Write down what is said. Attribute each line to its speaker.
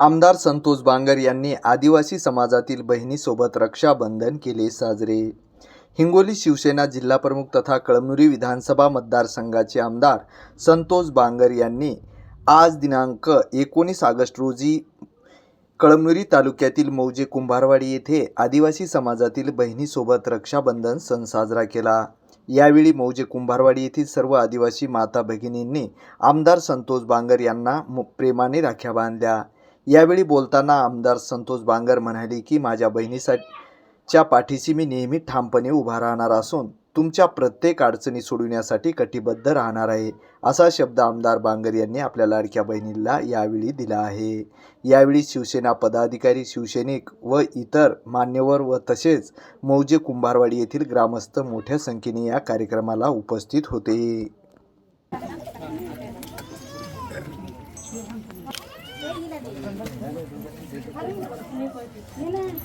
Speaker 1: आमदार संतोष बांगर यांनी आदिवासी समाजातील बहिणीसोबत रक्षाबंधन केले साजरे. हिंगोली शिवसेना जिल्हाप्रमुख तथा कळमनुरी विधानसभा मतदारसंघाचे आमदार संतोष बांगर यांनी आज दिनांक एकोणीस ऑगस्ट रोजी कळमनुरी तालुक्यातील मौजे कुंभारवाडी येथे आदिवासी समाजातील बहिणीसोबत रक्षाबंधन सण साजरा केला. यावेळी मौजे कुंभारवाडी येथील सर्व आदिवासी माता भगिनींनी आमदार संतोष बांगर यांना मु- प्रेमाने बांधल्या. यावेळी बोलताना आमदार संतोष बांगर म्हणाले की माझ्या बहिणीच्या पाठीशी मी नेहमी ठामपणे उभा राहणार असून तुमच्या प्रत्येक अडचणी सोडविण्यासाठी कटिबद्ध राहणार आहे असा शब्द आमदार बांगर यांनी आपल्या लाडक्या बहिणीला यावेळी दिला आहे. यावेळी शिवसेना पदाधिकारी शिवसैनिक व इतर मान्यवर व तसेच मौजे कुंभारवाडी येथील ग्रामस्थ मोठ्या संख्येने या कार्यक्रमाला उपस्थित होते. 얘는 얘는